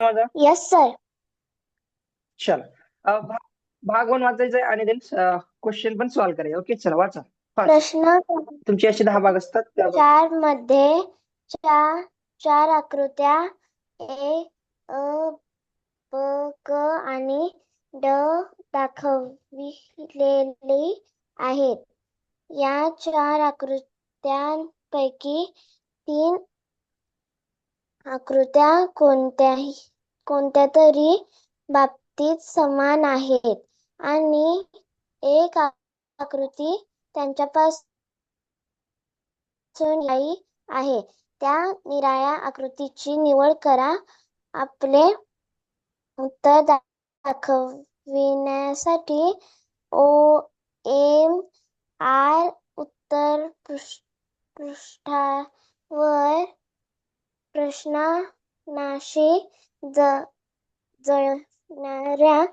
माझा? Yes sir चला. भाग वन वाचायचा आणि देन क्वेश्चन पण सॉल्व्ह करायचे. ओके चला वाचा. प्रश्न तुमचे असे दहा भाग असतात चारमध्ये चार चार आकृत्या ए अ ब क आणि ड दाखविलेली आहेत. या चार आकृत्यांपैकी तीन आकृत्या कोणत्याही कोणत्या तरी बाबतीत समान आहेत. आणि एक आकृती त्यांच्यापासून आहे. त्या निराळ्या आकृतीची निवड करा. आपले उत्तर दाखविण्यासाठी ओ एम आर उत्तर पृष्ठ पृष्ठावर प्रश्नाशी ज जुळणाऱ्या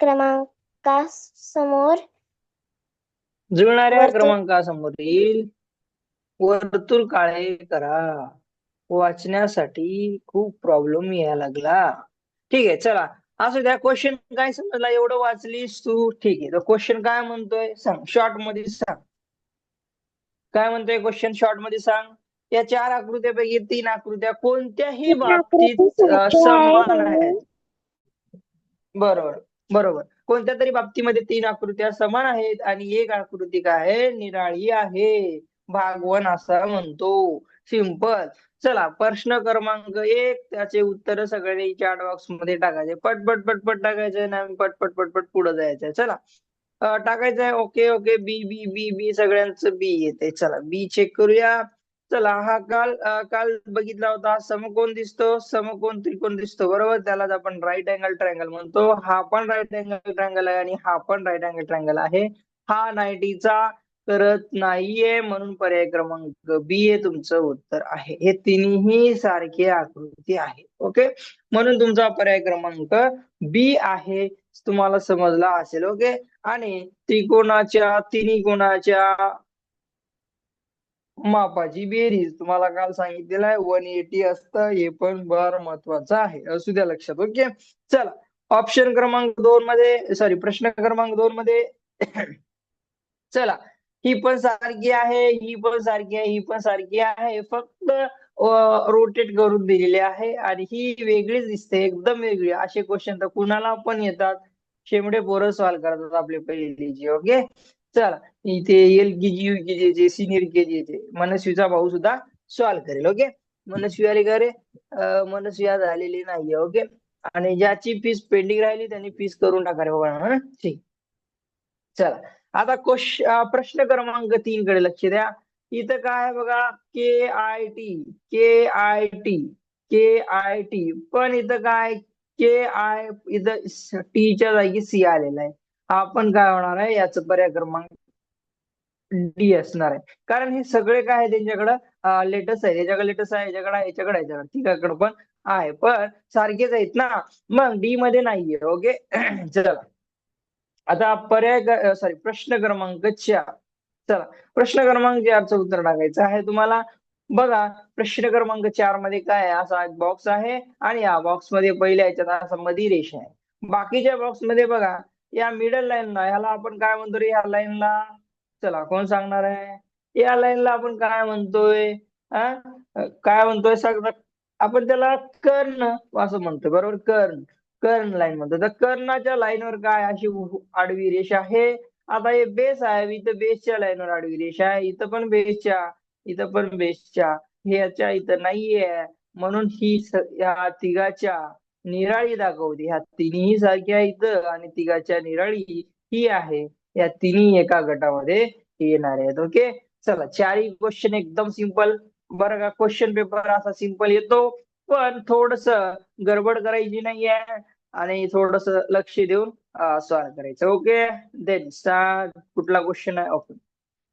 क्रमांकासमोर जुळणाऱ्या वर्तुळ- क्रमांकासमोर येईल. वर्तुळ काळे करा. वाचण्यासाठी खूप प्रॉब्लेम यायला लागला. ठीक आहे चला. असू द्या क्वेश्चन काय समजला? एवढं वाचलीस तू? ठीक आहे. तर क्वेश्चन काय म्हणतोय? सांग. शॉर्टमध्ये सांग. काय म्हणतोय क्वेश्चन शॉर्टमध्ये सांग. या चार आकृत्यापैकी तीन आकृत्या कोणत्याही बाबतीत समान आहे. आहेत. बरोबर बरोबर. कोणत्या तरी बाबतीमध्ये तीन आकृत्या समान आहेत आणि एक आकृती काय? आहे निराळी आहे. भागवन असा म्हणतो. सिंपल. चला प्रश्न क्रमांक एक त्याचे उत्तर सगळे चॅट बॉक्समध्ये टाकायचे. पटपट पटपट टाकायचे ना पटपट पटपट पुढे जायचंय. चला. टाकायचंय. Okay okay. बी बी बी बी सगळ्यांचं बी येते चला बी चेक करूया. चला हा काल काल बघितला होता समकोण दिसतो समकोण त्रिकोण दिसतो बरोबर? त्यालाच आपण राईट अँगल ट्रायंगल म्हणतो. हा पण राईट अँगल ट्रायंगल आहे आणि हा पण राईट अँगल ट्रायंगल आहे. हा नाईटीचा करत नाहीये म्हणून पर्याय क्रमांक बी हे तुमचं उत्तर आहे. हे तिन्ही सारखे आकृती आहे. ओके? म्हणून तुमचा पर्याय क्रमांक बी आहे. तुम्हाला समजला असेल. ओके? आणि त्रिकोणाच्या तिन्ही कोणाच्या मापाची बेरीज. तुम्हाला काल सांगितलेलं आहे वन एटी असतं हे पण फार महत्वाचं आहे. असू द्या लक्षात ओके? चला ऑप्शन क्रमांक दोन मध्ये सॉरी प्रश्न क्रमांक दोन मध्ये. चला ही पण सारखी आहे ही पण सारखी आहे ही पण सारखी आहे. फक्त रोटेट करून दिलेली आहे आणि ही वेगळीच दिसते एकदम वेगळी. असे क्वेश्चन तर कुणाला पण येतात. शेमडे पोरं सॉल्व्ह करतात आपले पहिलीचे ओके? चला इथे L KG U K senior K मनस्वीचा भाऊ सुद्धा सॉल्व्ह करेल ओके मनस्वी आली का रे? अं, मनस्वी झालेली नाहीये ओके आणि ज्याची फीस पेंडिंग राहिली त्यांनी फीस करून टाका रे बाबा ठीक. चला. आता क्वेश्चन प्रश्न क्रमांक तीन कडे लक्ष द्या. इथं काय आहे बघा? K I T K I T K I T पण इथं काय? के आय इथं टीच्या जागी सी आलेला आहे. हा पण काय होणार आहे? याचं पर्याय क्रमांक डी असणार आहे. कारण हे सगळे काय आहे त्यांच्याकडं? लेटेस्ट आहे. याच्याकडे लेटेस्ट आहे याच्याकडे याच्याकडे आहे याच्याकडे पण आहे. पण सारखेच आहेत ना? मग डी मध्ये नाहीये. ओके? चला. आता पर्याय सॉरी प्रश्न क्रमांक चार. चला. प्रश्न क्रमांक चारचं उत्तर टाकायचं आहे तुम्हाला. बघा प्रश्न क्रमांक चारमध्ये काय आहे? असा एक बॉक्स आहे आणि या बॉक्समध्ये पहिल्या याच्यात असा मधी रेषा आहे. बाकीच्या बॉक्समध्ये बघा या मिडल लाईनला ह्याला आपण काय म्हणतो रे? या लाईनला चला कोण सांगणार आहे? या लाईनला आपण काय म्हणतोय? काय म्हणतोय? सगळं आपण त्याला कर्ण असं म्हणतोय बरोबर? कर्ण. कर्ण लाईन म्हणतो तर कर्णाच्या लाईनवर काय अशी आडवी रेषा आहे? आता हे बेस आहे इथं बेसच्या लाईनवर आडवी रेषा आहे इथं पण बेसच्या इथं पण बेसच्या हे याच्या इथं नाहीये. म्हणून ही या तिघाच्या निराळी दाखवते. ह्या तिन्ही सारख्या इथं आणि तिघाच्या निराळी ही आहे. या तिन्ही एका गटामध्ये येणार आहेत. ओके? चला चारही क्वेश्चन एकदम सिंपल बरं का? क्वेश्चन पेपर असा सिंपल येतो. पण थोडस गडबड करायची नाहीये आणि थोडस लक्ष देऊन सॉल्व्ह करायचं. ओके? देन स्टार्ट कुठला क्वेश्चन आहे? ओके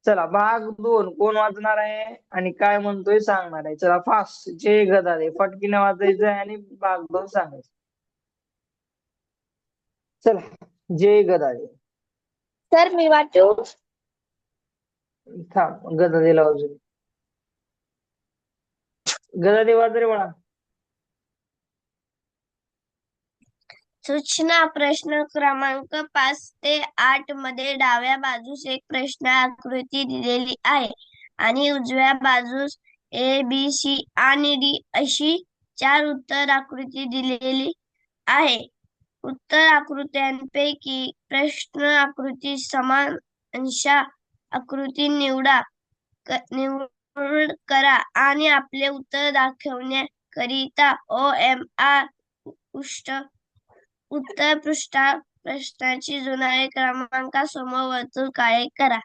चला भाग दोन कोण वाचणार आहे आणि काय म्हणतोय सांगणार आहे. चला फास्ट जे गदा दे फटकीने वाचायचं आहे आणि भाग दोन सांगायचं. चला जय गदादे सर मी वाचू? थांब गदादेला अजून गदादे वाच रे बाळा. सूचना प्रश्न क्रमांक पाच ते आठमध्ये डाव्या बाजूस एक प्रश्न आकृती दिलेली आहे. आणि उजव्या बाजूस ए बी सी आणि डी अशी चार उत्तर आकृती दिलेली आहे. उत्तर आकृत्यांपैकी प्रश्न आकृती समान अंशा आकृती निवडा क- निवड करा आणि आपले उत्तर दाखवण्याकरिता ओ एम आर उष्ट उत्तर पृष्ठा प्रश्नाची जुनाई क्रमांकासमोर वर्तुळ काळे करा.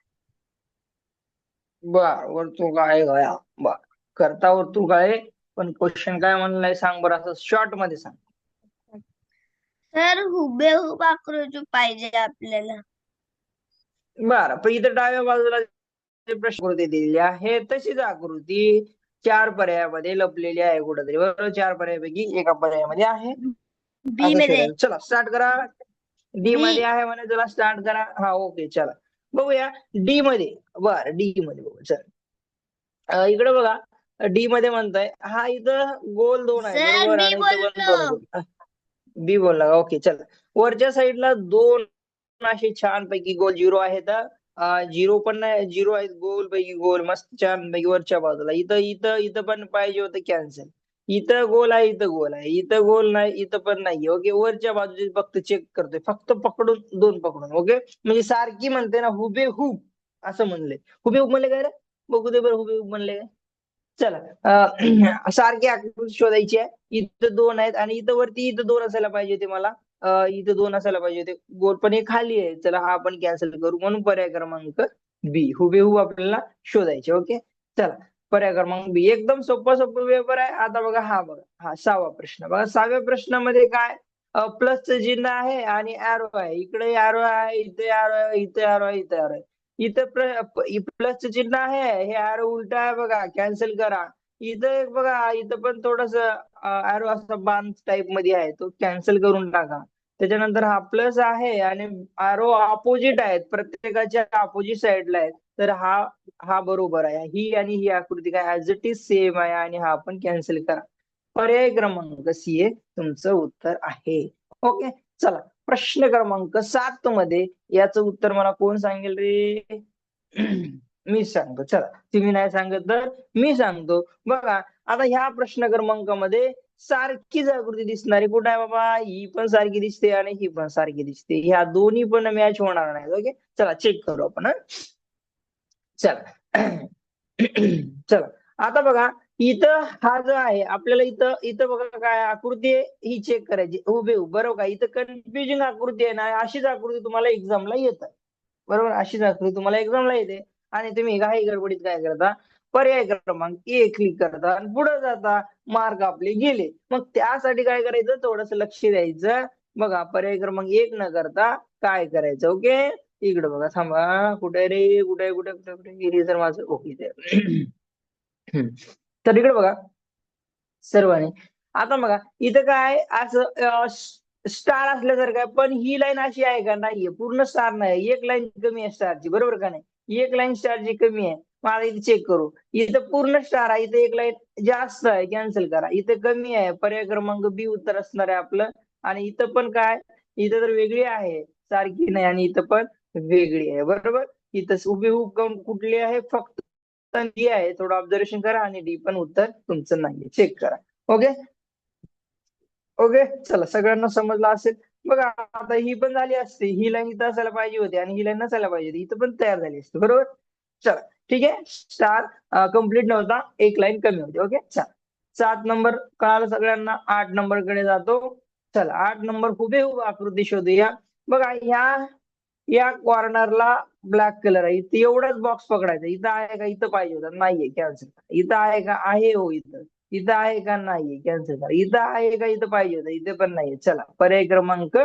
बर वर्तुळ काय गया बर करता वर्तुळ काय पण क्वेश्चन काय म्हणलाय सांग बरं असं शॉर्टमध्ये सांग. तर हुबेहूब आकृती पाहिजे आपल्याला. बर पण इथं डाव्या बाजूला जे प्रश्न आकृती दिलेली आहे तशीच आकृती चार पर्यायामध्ये लपलेली आहे कुठेतरी. बरोबर? चार पर्यायापैकी एका पर्यायामध्ये आहे. बी असं मध्ये. चला स्टार्ट करा. डी. मध्ये आहे म्हणे चला स्टार्ट करा. हा ओके चला. बघूया. डी मध्ये. बर डी मध्ये बघू चल. इकडे बघा. डी मध्ये म्हणताय हा इथं गोल दोन आहे. बरोबर. बी बोलला. ओके चला. वरच्या साईडला दोन असे छान पैकी गोल झिरो आहेत. झिरो पण नाही झिरो आहेत. गोल पैकी गोल मस्त छान पैकी वरच्या बाजूला. इथं इथं इथं पण पाहिजे होतं कॅन्सल इथं गोल आहे इथं गोल आहे. इथं गोल नाही इथं पण नाही ओके? वरच्या बाजूचे फक्त चेक करतोय. फक्त पकडून दोन पकडून. ओके? म्हणजे सारखी म्हणते ना हुबे हुब असं म्हणले. हुबे हुब म्हणले काय रे? बघू दे बरं हुबे हुब म्हणले काय? चला. सारखी आकृती शोधायची आहे. इथं दोन आहेत आणि इथं वरती इथं दोन असायला पाहिजे होते मला. इथं दोन असायला पाहिजे होते. गोल पण हे खाली आहे. चला हा आपण कॅन्सल करू. म्हणून पर्याय क्रमांक बी. हुबेहूब आपल्याला शोधायचे. ओके? चला. पर्याय क्रमांक बी एकदम सोपा सोपा पेपर आहे. आता बघा हा बघा हा सहावा प्रश्न. बघा सहाव्या प्रश्नामध्ये काय? प्लसचं चिन्ह आहे आणि ऍरो आहे. इकडे अॅरो आहे इथे अॅरो आहे इथे अॅरो आहे इथे अॅरो आहे. इथं प्लसचं चिन्ह आहे. हे अॅरो उलट आहे बघा. कॅन्सल करा. इथं एक बघा इथं पण थोडस ऍरो असा बांध टाइपमध्ये आहे. तो कॅन्सल करून टाका. त्याच्यानंतर हा प्लस आहे आणि अॅरो अपोजिट आहेत. प्रत्येकाच्या अपोजिट साईडला आहेत. तर हा हा बरोबर आहे. ही आणि ही आकृती काय ऍज इट इज सेम आहे आणि हा आपण कॅन्सल करा. पर्याय क्रमांक सी ए तुमचं उत्तर आहे. ओके चला प्रश्न क्रमांक सात मध्ये याचं उत्तर मला कोण सांगेल रे? मी सांगतो. चला तुम्ही नाही सांगत तर मी सांगतो. बघा आता ह्या प्रश्न क्रमांकामध्ये सारखीच आकृती दिसणारी कुठं आहे बाबा? ही पण सारखी दिसते आणि ही पण सारखी दिसते. ह्या दोन्ही पण मॅच होणार नाही ओके चला चेक करू आपण चला. चला. आता बघा इथं हा जो आहे आपल्याला इथं इथं बघा काय आकृती आहे ही चेक करायची. उभे बरोबर का? इथं कन्फ्युजिंग आकृती आहे ना अशीच आकृती तुम्हाला एक्झामला येत बरोबर? अशीच आकृती तुम्हाला एक्झामला येते. आणि तुम्ही काही गडबडीत काय करता? पर्याय क्रमांक एक क्लिक करता आणि पुढे जाता मार्क आपले गेले. मग त्यासाठी काय करायचं? थोडस लक्ष द्यायचं. बघा पर्याय क्रमांक एक न करता काय करायचं? ओके इकडे बघा थांबा कुठे रे कुठे कुठे कुठे कुठे? इरेझर माझं हो, ओके तर इकडे बघा सर्वांनी. आता बघा इथं काय असं स्टार असल्यासारखं आहे पण ही लाईन अशी आहे का नाहीये? पूर्ण स्टार नाही एक लाईन कमी आहे स्टारची बरोबर का नाही? एक लाईन स्टारची कमी आहे. मला इथे चेक करू. इथं पूर्ण स्टार आहे इथं एक लाईन जास्त आहे कॅन्सल करा. इथं कमी आहे पर्याय क्रमांक बी उत्तर असणार आहे आपलं. आणि इथं पण काय? इथं तर वेगळी आहे सारखी नाही आणि इथं पण वेगळी आहे बरोबर? इथं हुबेहूब काउंट कुठली आहे? फक्त डी आहे. थोडं ऑब्झर्वेशन करा आणि डी पण उत्तर तुमचं नाहीये. चेक करा. ओके ओके चला सगळ्यांना समजलं असेल. बघा आता ही पण झाली असते. ही लाईन इथं असायला पाहिजे होती आणि ही लाईन नसायला पाहिजे होती. इथं पण तयार झाली असते. बरोबर? चला ठीक आहे? स्टार कंप्लीट नव्हता. एक लाईन कमी होती. ओके चला. सात नंबर कळाला सगळ्यांना. आठ नंबरकडे जातो. चला आठ नंबर हुबेहूब आकृती शोधूया. बघा ह्या या कॉर्नरला ब्लॅक कलर आहे. इथं एवढाच बॉक्स पकडायचा. इथं आहे का? इथं पाहिजे होता. नाहीये कॅन्सल इथं आहे का? आहे हो इथं. इथं आहे का? नाहीये कॅन्सल करा. इथं आहे का? इथं पाहिजे होतं. इथे पण नाहीये. चला पर्याय क्रमांक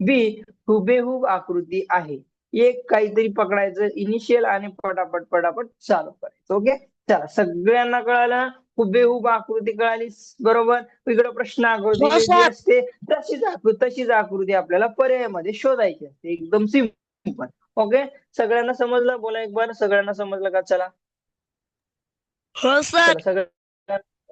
बी हुबेहूब आकृती आहे. एक काहीतरी पकडायचं इनिशियल आणि पटापट पटापट चालू करायचं. ओके चला सगळ्यांना कळालं? हुबेहूब आकृती कळाली? बरोबर? इकडे प्रश्न आकृती. असते. तशीच आकृती तशीच आकृती आपल्याला पर्यायामध्ये शोधायची असते. एकदम सिंपल ओके सगळ्यांना समजलं? बोला एक बार. सगळ्यांना समजलं का? चला. हो सर. सगळं